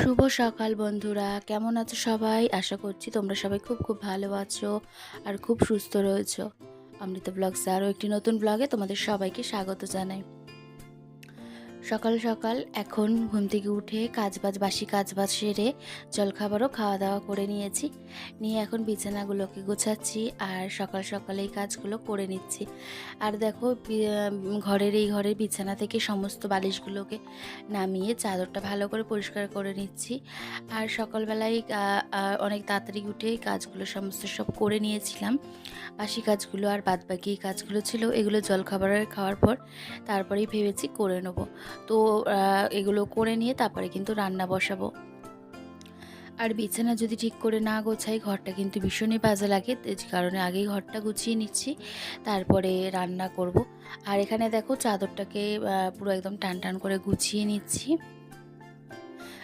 শুভ সকাল বন্ধুরা, কেমন আছো সবাই? আশা করছি তোমরা সবাই খুব খুব ভালো আছো আর খুব সুস্থ রয়েছো। অমৃত ব্লগস আরও একটি নতুন ব্লগে তোমাদের সবাইকে স্বাগত জানাই। সকাল সকাল এখন ঘুম থেকে উঠে কাজবাজ, বাসি কাজ কাজবাজ সেরে জলখাবারও খাওয়া দাওয়া করে নিয়েছি। নিয়ে এখন বিছানাগুলোকে গোছাচ্ছি আর সকাল সকালে এই কাজগুলো করে নিচ্ছি। আর দেখো ঘরের এই ঘরের বিছানা থেকে সমস্ত বালিশগুলোকে নামিয়ে চাদরটা ভালো করে পরিষ্কার করে নিচ্ছি। আর সকালবেলায় অনেক তাড়াতাড়ি উঠে কাজগুলো সমস্ত সব করে নিয়েছিলাম। বাসি কাজগুলো আর বাদবাকি কাজগুলো ছিল, এগুলো জলখাবারের খাওয়ার পর তারপরেই ভেবেছি করে নেব। তো এগুলো করে নিয়ে তারপরে কিন্তু রান্না বসাবো। আর বিছানা যদি ঠিক করে না গোছাই, ঘরটা কিন্তু ভীষণই বাজে লাগে। যে কারণে আগেই ঘরটা গুছিয়ে নিচ্ছি, তারপরে রান্না করব। আর এখানে দেখো চাদরটাকে পুরো একদম টান টান করে গুছিয়ে নিচ্ছি।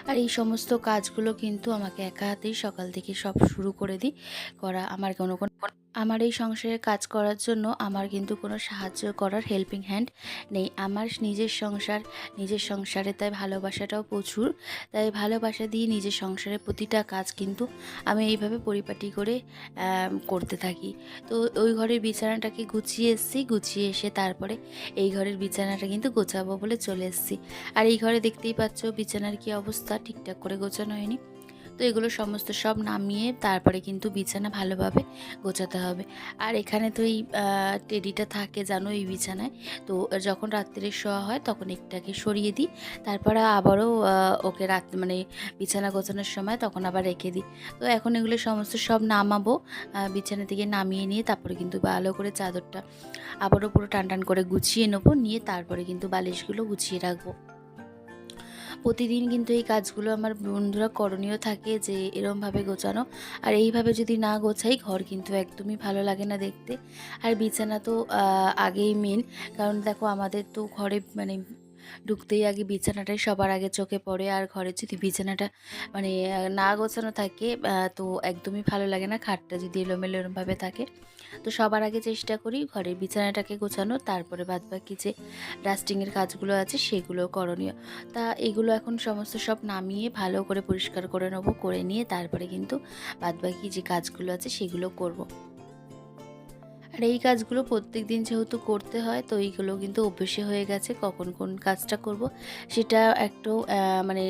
আর এই সমস্ত কাজগুলো কিন্তু আমাকে একা হাতেই সকাল থেকে সব শুরু করে দিই। করা আমার কোনো কোনো আমার এই সংসারে কাজ করার জন্য আমার কিন্তু কোনো সাহায্য করার হেল্পিং হ্যান্ড নেই। আমার নিজের সংসার, নিজের সংসারে তাই ভালোবাসাটাও প্রচুর। তাই ভালোবাসা দিয়ে নিজের সংসারের প্রতিটা কাজ কিন্তু আমি এইভাবে পরিপাটি করে করতে থাকি। তো ওই ঘরের বিছানাটাকে গুছিয়ে এসেছি, গুছিয়ে এসে তারপরে এই ঘরের বিছানাটা কিন্তু গোছাবো বলে চলে এসেছি। আর এই ঘরে দেখতেই পাচ্ছ বিছানার কি অবস্থা? ঠিকঠাক করে গোছানো হয়নি। এগুলো সমস্ত সব নামিয়ে তারপরে কিন্তু বিছানা ভালোভাবে গোছাতে হবে। আর এখানে তো এই টেডিটা থাকে জানো এই বিছানায়। তো যখন রাত্রে শোয়া হয় তখন একটাকে সরিয়ে দিই। তারপরে আবারও ওকে রাত মানে বিছানা গোছানোর সময় তখন আবার রেখে দিই। তো এখন এগুলো সমস্ত সব নামাবো বিছানা থেকে নামিয়ে নিয়ে তারপরে কিন্তু ভালো করে চাদরটা আবারও পুরো টান টান করে গুছিয়ে নেব। নিয়ে তারপরে কিন্তু বালিশগুলো গুছিয়ে রাখব। প্রতিদিন কিন্তু এই কাজগুলো আমার বন্ধুরা করণীয় থাকে যে এরমভাবে গোছানো। আর এইভাবে যদি না গোছাই, ঘর কিন্তু একদমই ভালো লাগে না দেখতে। আর বিছানা তো আগেই মেন কারণ দেখো আমাদের তো ঘরে মানে ঢুকতেই আগে বিছানাটাই সবার আগে চোখে পড়ে, আর ঘরে যদি বিছানাটা মানে না গোছানো থাকে তো একদমই ভালো লাগে না, খাটটা যদি এলোমেলো এরমভাবে থাকে তো সবার আগে চেষ্টা করি ঘরের বিছানাটাকে গোছানো তারপরে বাদ বাকি যে ডাস্টিংয়ের কাজগুলো আছে সেগুলো করণীয় তা এগুলো এখন সমস্ত সব নামিয়ে ভালো করে পরিষ্কার করে নেব, করে নিয়ে তারপরে কিন্তু বাদবাকি যে কাজগুলো আছে সেগুলো করব। আর এই কাজগুলো প্রত্যেক দিন যেহেতু করতে হয়, তো এইগুলো কিন্তু অভ্যেসে হয়ে গেছে, কখন কোন কাজটা করব সেটা একটু মানে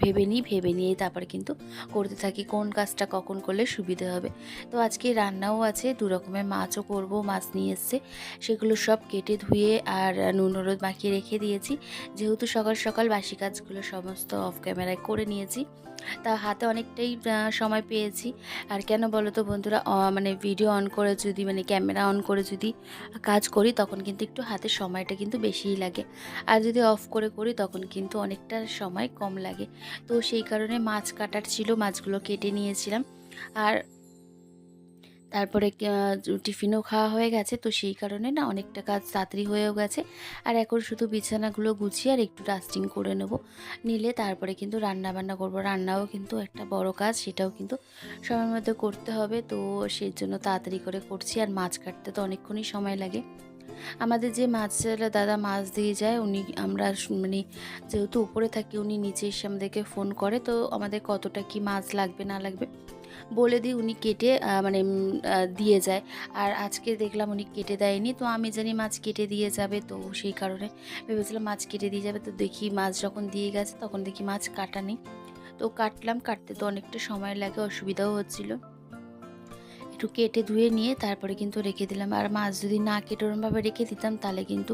ভেবে নিই, ভেবে নিয়ে তারপরে কিন্তু করতে থাকি, কোন কাজটা কখন করলে সুবিধে হবে। তো আজকে রান্নাও আছে, দু রকমের মাছও করব, মাছ নিয়ে এসছে, সেগুলো সব কেটে ধুয়ে আর নুন, হলুদ মাখিয়ে রেখে দিয়েছি। যেহেতু সকাল সকাল বাসি কাজগুলো সমস্ত অফ ক্যামেরায় করে নিয়েছি তা হাতে অনেকটাই সময় পেয়েছি। আর কেন বলো তো বন্ধুরা মানে ভিডিও অন করে যদি মানে ক্যামেরা অন করে যদি কাজ করি, তখন কিন্তু একটু হাতে সময়টা কিন্তু বেশিই লাগে। আর যদি অফ করে করি, তখন কিন্তু অনেকটা সময় কম লাগে। তো সেই কারণে মাছ কাটার ছিল, মাছগুলো কেটে নিয়েছিলাম। আর তারপরে টিফিনও খাওয়া হয়ে গেছে। তো সেই কারণে না অনেকটা কাজ তাড়াতাড়ি হয়েও গেছে। আর এখন শুধু বিছানাগুলো গুছিয়ে আর একটু ডাস্টিং করে নেব। নিলে তারপরে কিন্তু রান্না বান্না করব। রান্নাও কিন্তু একটা বড় কাজ, সেটাও কিন্তু সময়ের মধ্যে করতে হবে। তো সেই জন্য তাড়াতাড়ি করে করছি। আর মাছ কাটতে তো অনেকক্ষণই সময় লাগে। আমাদের যে মাছের দাদা মাছ দিয়ে যায়, উনি আমরা মানে যেহেতু উপরে থাকি, উনি নিচে এসে আমাদেরকে ফোন করে। তো আমাদের কতটা কি মাছ লাগবে, না লাগবে বলে দিই উনি কেটে মানে দিয়ে যায়। আর আজকে দেখলাম উনি কেটে দেয়নি, তো আমি জানি মাছ কেটে দিয়ে যাবে, তো সেই কারণে ভেবেছিলাম মাছ কেটে দিয়ে যাবে। তো দেখি মাছ যখন দিয়ে গেছে, তখন দেখি মাছ কাটা তো কাটলাম, কাটতে তো অনেকটা সময় লাগে, অসুবিধাও হচ্ছিল। একটু কেটে ধুয়ে নিয়ে তারপরে কিন্তু রেখে দিলাম। আর মাছ যদি না কেটে ওরমভাবে রেখে দিতাম, তাহলে কিন্তু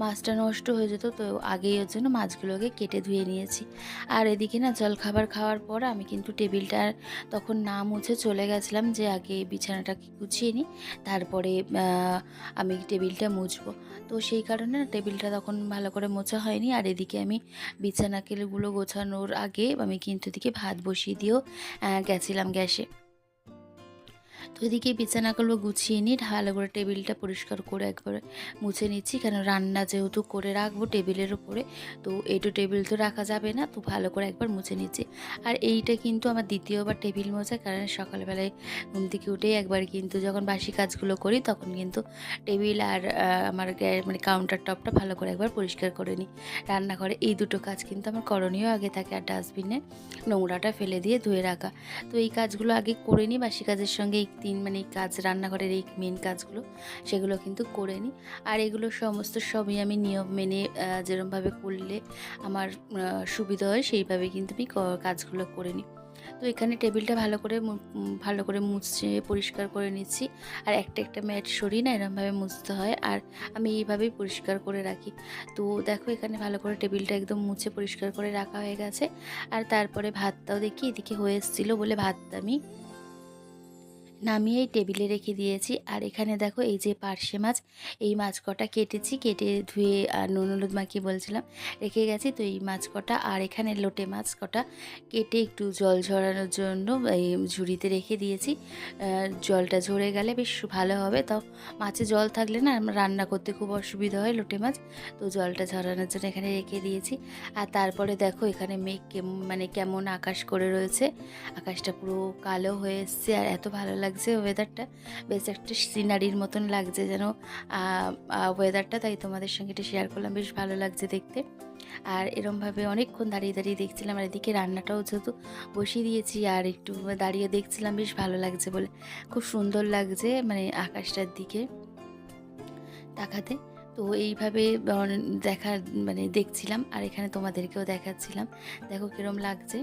মাছটা নষ্ট হয়ে যেত। তো আগেই ওর জন্য মাছগুলোকে কেটে ধুয়ে নিয়েছি। আর এদিকে না জল খাবার খাওয়ার পর আমি কিন্তু টেবিলটা তখন না মুছে চলে গেছিলাম যে আগে বিছানাটাকে গুছিয়ে নিই, তারপরে আমি টেবিলটা মুছবো। তো সেই কারণে টেবিলটা তখন ভালো করে মোছা হয়নি। আর এদিকে আমি বিছানা বিছানাকেলগুলো গোছানোর আগে আমি কিন্তু এদিকে ভাত বসিয়ে দিয়েও গেছিলাম গ্যাসে। তো এদিকে বিছানাগুলো গুছিয়ে নিয়ে ভালো করে টেবিলটা পরিষ্কার করে একবার মুছে নিচ্ছি। কেন রান্না যেহেতু করে রাখব টেবিলের উপরে, তো এইটু টেবিল তো রাখা যাবে না, তো ভালো করে একবার মুছে নিচ্ছি। আর এইটা কিন্তু আমার দ্বিতীয়বার টেবিল মোছা, কারণ সকালবেলায় ঘুম থেকে উঠেই একবার কিন্তু যখন বাসি কাজগুলো করি, তখন কিন্তু টেবিল আর আমার মানে কাউন্টার টপটা ভালো করে একবার পরিষ্কার করে নিই। রান্নাঘরে এই দুটো কাজ কিন্তু আমার করণীয় আগে থাকে, আর ডাস্টবিনে নোংরাটা ফেলে দিয়ে ধুয়ে রাখা। তো এই কাজগুলো আগে করে নিই, বাসি কাজের সঙ্গে এই তিন মানে কাজ, রান্নাঘরের এই মেন কাজগুলো, সেগুলো কিন্তু করে নিই। আর এগুলো সমস্ত সবই আমি নিয়ম মেনে যেরমভাবে করলে আমার সুবিধা হয়, সেইভাবে কিন্তু আমি কাজগুলো করে নিই। তো এখানে টেবিলটা ভালো করে ভালো করে মুছে, পরিষ্কার করে নিচ্ছি। আর একটা একটা ম্যাট সরিয়ে না এরমভাবে মুছতে হয়। আর আমি এইভাবেই পরিষ্কার করে রাখি। তো দেখো এখানে ভালো করে টেবিলটা একদম মুছে, পরিষ্কার করে রাখা হয়ে গেছে। আর তারপরে ভাতটাও দেখি, এদিকে হয়ে এসেছিল বলে ভাতটা আমি নামিয়েই টেবিলে রেখে দিয়েছি। আর এখানে দেখো এই যে পার্শে মাছ, এই মাছ কটা কেটেছি, কেটে ধুয়ে আর নুন হলুদ মাখিয়ে বলছিলাম, রেখে গেছি। তো এই মাছ কটা আর এখানে লোটে মাছ কটা কেটে একটু জল ঝরানোর জন্য এই ঝুড়িতে রেখে দিয়েছি। জলটা ঝরে গেলে বেশ ভালো হবে। তাও মাছে জল থাকলে না রান্না করতে খুব অসুবিধা হয় লোটে মাছ। তো জলটা ঝরানোর জন্য এখানে রেখে দিয়েছি। আর তারপরে দেখো এখানে মেঘ মানে কেমন আকাশ করে রয়েছে। আকাশটা পুরো কালো হয়ে এসছে আর এত ভালো লাগছে ওয়েদারটা বেশ একটা সিনারির মতন লাগছে যেন ওয়েদারটা তাই তোমাদের সঙ্গে এটা শেয়ার করলাম। বেশ ভালো লাগছে দেখতে। আর এরমভাবে অনেকক্ষণ দাঁড়িয়ে দাঁড়িয়ে দেখছিলাম, আর এদিকে রান্নাটাও যেহেতু বসিয়ে দিয়েছি, আর একটু দাঁড়িয়ে দেখছিলাম, বেশ ভালো লাগছে বলে। খুব সুন্দর লাগছে মানে আকাশটার দিকে তাকাতে। তো এইভাবে দেখা মানে দেখছিলাম, আর এখানে তোমাদেরকেও দেখাচ্ছিলাম। দেখো কিরম লাগছে।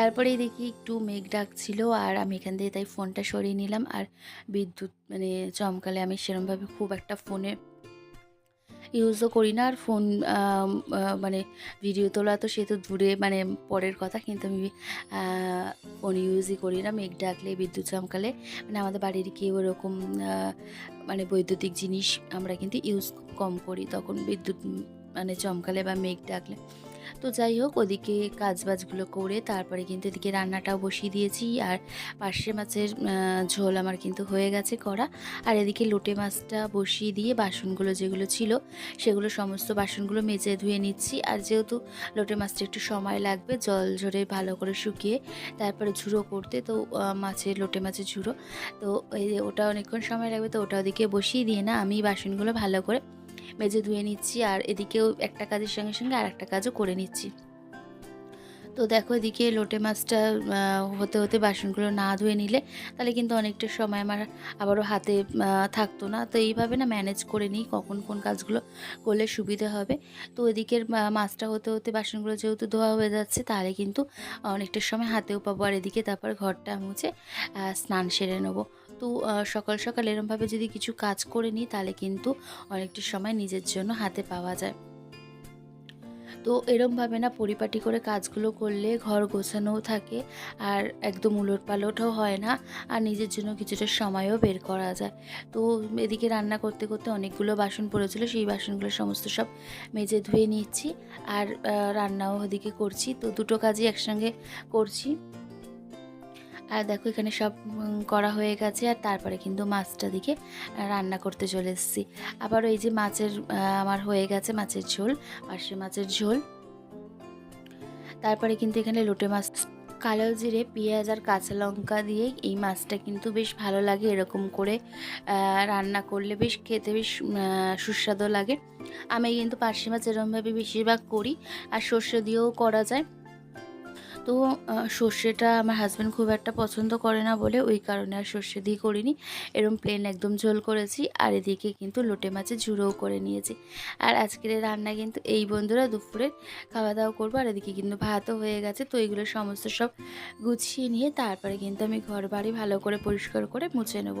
তারপরেই দেখি একটু মেঘ ডাকছিল আর আমি এখান থেকে তাই ফোনটা সরিয়ে নিলাম আর বিদ্যুৎ মানে চমকালে আমি সেরমভাবে খুব একটা ফোনে ইউজও করি না আর ফোন মানে ভিডিও তোলা তো সে তো দূরে মানে পরের কথা কিন্তু আমি ফোন ইউজই করি না। মেঘ ডাকলে, বিদ্যুৎ চমকালে মানে আমাদের বাড়ির কেউ ওরকম মানে বৈদ্যুতিক জিনিস আমরা কিন্তু ইউজ কম করি। তখন বিদ্যুৎ মানে চমকালে বা মেঘ ডাকলে তো যাই হোক, ওদিকে কাজবাজগুলো করে তারপরে কিন্তু এদিকে রান্নাটাও বসিয়ে দিয়েছি। আর পার্শে মাছের ঝোল আমার কিন্তু হয়ে গেছে করা। আর এদিকে লোটে মাছটা বসিয়ে দিয়ে বাসনগুলো যেগুলো ছিল, সেগুলো সমস্ত বাসনগুলো মেজে ধুয়ে নিচ্ছি। আর যেহেতু লোটে মাছটা একটু সময় লাগবে, জল ঝরে ভালো করে শুকিয়ে তারপরে ঝুড়ো করতে, তো মাছের, লোটে মাছের ঝুড়ো। তো ওটা অনেকক্ষণ সময় লাগবে, তো ওটা ওদিকে বসিয়ে দিয়ে না আমি বাসনগুলো ভালো করে মেজে ধুয়ে নিচ্ছি আর এদিকেও একটা কাজের সঙ্গে সঙ্গে আর একটা কাজও করে নিচ্ছি। তো দেখো এদিকে লোটে মাছটা হতে হতে বাসনগুলো না ধুয়ে নিলে তাহলে কিন্তু অনেকটা সময় আমার আবারও হাতে থাকতো না। তো এইভাবে না ম্যানেজ করে নিই কখন কোন কাজগুলো করলে সুবিধা হবে। তো এদিকের মাছটা হতে হতে বাসনগুলো যেহেতু ধোয়া হয়ে যাচ্ছে তাহলে কিন্তু অনেকটা সময় হাতেও পাবো। আর এদিকে তারপর ঘরটা মুছে স্নান সেরে নেব। তো সকাল সকাল এরমভাবে যদি কিছু কাজ করে নিই, তাহলে কিন্তু অনেকটা সময় নিজের জন্য হাতে পাওয়া যায়। তো এরমভাবে না পরিপাটি করে কাজগুলো করলে ঘর গোছানোও থাকে, আর একদম উলট পালটও হয় না, আর নিজের জন্য কিছুটা সময়ও বের করা যায়। তো এদিকে রান্না করতে করতে অনেকগুলো বাসন পড়েছিল, সেই বাসনগুলো সমস্ত সব মেজে ধুয়ে নিচ্ছি, আর রান্নাও ওদিকে করছি। তো দুটো কাজই একসঙ্গে করছি। আর দেখো এখানে সব করা হয়ে গেছে আর তারপরে কিন্তু মাছটা দিকে রান্না করতে চলে এসেছি। আবার এই যে মাছের আমার হয়ে গেছে মাছের ঝোল, পার্শে মাছের ঝোল। তারপরে কিন্তু এখানে লোটে মাছ, কালো জিরে, পেঁয়াজ আর কাঁচা লঙ্কা দিয়ে এই মাছটা কিন্তু বেশ ভালো লাগে, এরকম করে রান্না করলে বেশ খেতে বেশ সুস্বাদু লাগে। আমি কিন্তু পার্শে মাছ এরকমভাবে বেশিরভাগ করি, আর সর্ষে দিয়েও করা যায়। তো সর্ষেটা আমার হাজব্যান্ড খুব একটা পছন্দ করে না বলে ওই কারণে আর সর্ষে দিয়ে করিনি। এরম প্লেন একদম ঝোল করেছি আর এদিকে কিন্তু লোটে মাছের ঝুড়োও করে নিয়েছি। আর আজকের রান্না কিন্তু এই বন্ধুরা দুপুরে খাওয়া দাওয়া করব আর এদিকে কিন্তু ভাতও হয়ে গেছে। তো এইগুলো সমস্ত সব গুছিয়ে নিয়ে তারপরে কিন্তু আমি ঘর বাড়ি ভালো করে পরিষ্কার করে মুছে নেব।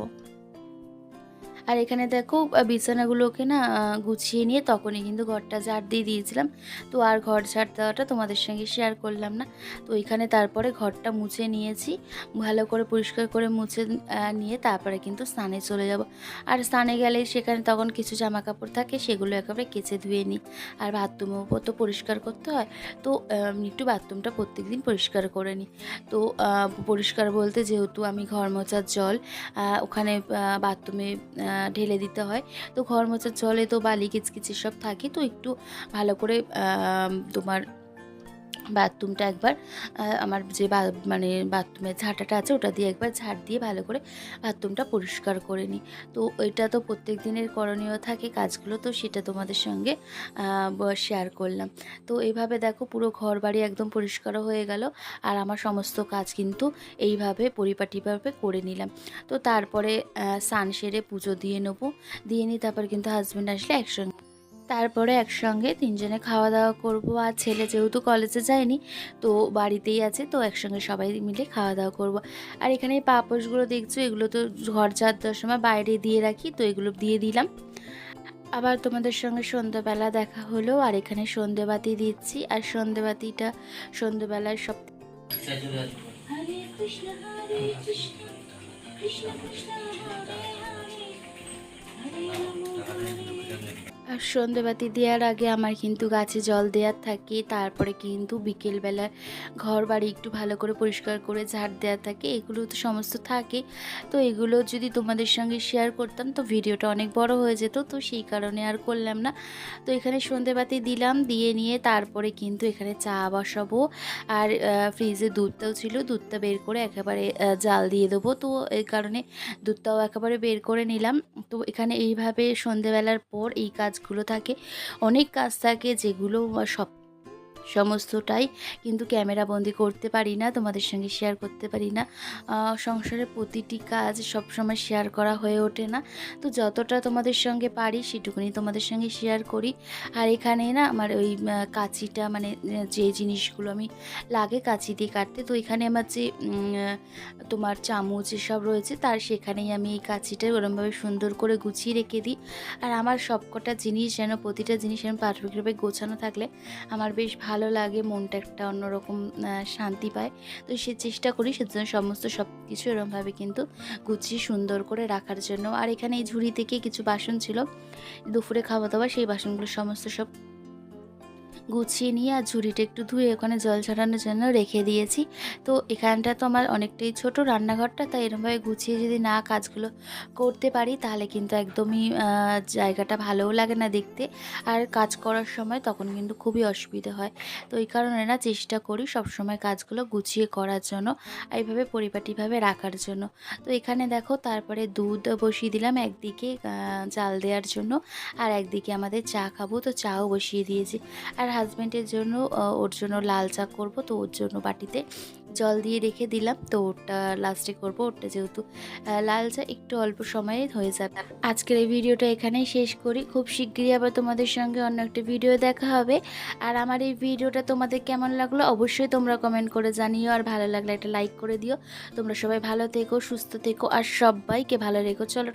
আর এখানে দেখো বিছানাগুলোকে না গুছিয়ে নিয়ে তখনই কিন্তু ঘরটা ঝাড় দিয়ে দিয়েছিলাম। তো আর ঘর ঝাড় দেওয়াটা তোমাদের সঙ্গে শেয়ার করলাম না। তো এখানে তারপরে ঘরটা মুছে নিয়েছি। ভালো করে পরিষ্কার করে মুছে নিয়ে তারপরে কিন্তু স্নানে চলে যাব। আর স্নানে গেলে সেখানে তখন কিছু জামা কাপড় থাকে, সেগুলো একেবারে কেচে ধুয়ে নিই। আর বাথরুমও তো পরিষ্কার করতে হয়। তো একটু বাথরুমটা প্রত্যেক দিন পরিষ্কার করে নিই। তো পরিষ্কার বলতে যেহেতু আমি ঘর মোছার জল ওখানে বাথরুমে ঢেলে দিতে হয়। তো ঘর মোছার জলে তো বালি, কিচকিচি সব থাকে। তো একটু ভালো করে তোমার বাথরুমটা একবার আমার যে মানে বাথরুমের ঝাঁটাটা আছে ওটা দিয়ে একবার ঝাড় দিয়ে ভালো করে বাথরুমটা পরিষ্কার করে নিই। তো ওইটা তো প্রত্যেক দিনের করণীয় থাকে, কাজগুলো তো সেটা তোমাদের সঙ্গে শেয়ার করলাম। তো এইভাবে দেখো পুরো ঘর বাড়ি একদম পরিষ্কার হয়ে গেল, আর আমার সমস্ত কাজ কিন্তু এইভাবে পরিপাটিভাবে করে নিলাম। তো তারপরে সান সেরে পুজো দিয়ে নেব, দিয়ে নিই তারপর কিন্তু হাজব্যান্ড আসলে একসঙ্গে তারপরে একসঙ্গে তিনজনে খাওয়া দাওয়া করব। আর ছেলে যেহেতু কলেজে যায়নি, তো বাড়িতেই আছে, তো একসঙ্গে সবাই মিলে খাওয়া দাওয়া করব। আর এখানে এই পাপোশগুলো দেখছ, এগুলো তো ঘর ঝাড় সময় বাইরে দিয়ে রাখি, তো এগুলো দিয়ে দিলাম। আবার তোমাদের সঙ্গে সন্ধ্যেবেলা দেখা হলো, আর এখানে সন্ধেবাতি দিচ্ছি। আর সন্ধেবাতিটা সন্ধেবেলায় সব কৃষ্ণ আর সন্ধেবাতি দেওয়ার আগে আমার কিন্তু গাছে জল দেওয়ার থাকে, তারপরে কিন্তু বিকেলবেলা ঘর বাড়ি একটু ভালো করে পরিষ্কার করে ঝাড় দেওয়া থাকে, এগুলো তো সমস্ত থাকে। তো এগুলো যদি তোমাদের সঙ্গে শেয়ার করতাম তো ভিডিওটা অনেক বড় হয়ে যেত, তো সেই কারণে আর করলাম না। তো এখানে সন্ধেবাতি দিলাম, দিয়ে নিয়ে তারপরে কিন্তু এখানে চা বসাবো। আর ফ্রিজে দুধটাও ছিল, দুধটা বের করে একেবারে জাল দিয়ে দেবো। তো এই কারণে দুধটাও একেবারে বের করে নিলাম। তো এখানে এইভাবে সন্ধেবেলার পর এই কাজগুলো থাকে অনেক কাজ থাকে যেগুলো সব সমস্তটাই কিন্তু ক্যামেরা বন্দি করতে পারি না, তোমাদের সঙ্গে শেয়ার করতে পারি না। সংসারের প্রতিটি কাজ সবসময় শেয়ার করা হয়ে ওঠে না। তো যতটা তোমাদের সঙ্গে পারি সেটুকুনি তোমাদের সঙ্গে শেয়ার করি। আর এখানে না আমার ওই কাঁচিটা মানে যে জিনিসগুলো আমি লাগে কাঁচি দিয়ে কাটতে, তো এখানে আমার যে তোমার চামচ এসব রয়েছে, তার সেখানেই আমি এই কাঁচিটা ওরমভাবে সুন্দর করে গুছিয়ে রেখে দিই। আর আমার সবকটা জিনিস যেন, প্রতিটা জিনিস যেন পারফেক্টভাবে গোছানো থাকলে, আমার বেশ ভালো লাগে, মনটা একটা অন্যরকম শান্তি পায়। তো সে চেষ্টা করি সেজন্য সমস্ত সব কিছু এরমভাবে কিন্তু গুছিয়ে সুন্দর করে রাখার জন্য। আর এখানে এই ঝুড়ি থেকে কিছু বাসন ছিল, দুপুরে খাওয়া দাওয়া, সেই বাসনগুলো সমস্ত সব গুছিয়ে নিয়ে আর ঝুড়িটা একটু ধুয়ে ওখানে জল ছড়ানোর জন্য রেখে দিয়েছি। তো এখানটা তো আমার অনেকটাই ছোট রান্নাঘরটা, তাই এরমভাবে গুছিয়ে যদি না কাজগুলো করতে পারি, তাহলে কিন্তু একদমই জায়গাটা ভালোও লাগে না দেখতে। আর কাজ করার সময় তখন কিন্তু খুবই অসুবিধা হয়। তো এই কারণে না চেষ্টা করি সব সময় কাজগুলো গুছিয়ে করার জন্য এইভাবে পরিপাটিভাবে রাখার জন্য। তো এখানে দেখো তারপরে দুধ বসিয়ে দিলাম একদিকে জাল দেওয়ার জন্য, আর একদিকে আমাদের চা খাব, তো চাও বসিয়ে দিয়েছি। আর হাজব্যান্ডের জন্য ওর জন্য লাল চা করব। তো ওর জন্য বাটিতে জল দিয়ে রেখে দিলাম। তো ওটা লাস্টে করব। ওটা যেহেতু লাল চা একটু অল্প সময়ে হয়ে যাবে। আজকের এই ভিডিওটা এখানেই শেষ করি। খুব শিগগিরই আবার তোমাদের সঙ্গে অন্য একটা ভিডিও দেখা হবে। আর আমার এই ভিডিওটা তোমাদের কেমন লাগল অবশ্যই তোমরা কমেন্ট করে জানিও। আর ভালো লাগলে একটা লাইক করে দিও। তোমরা সবাই ভালো থেকো, সুস্থ থেকো, আর সবাইকে ভালো রেখো। চলো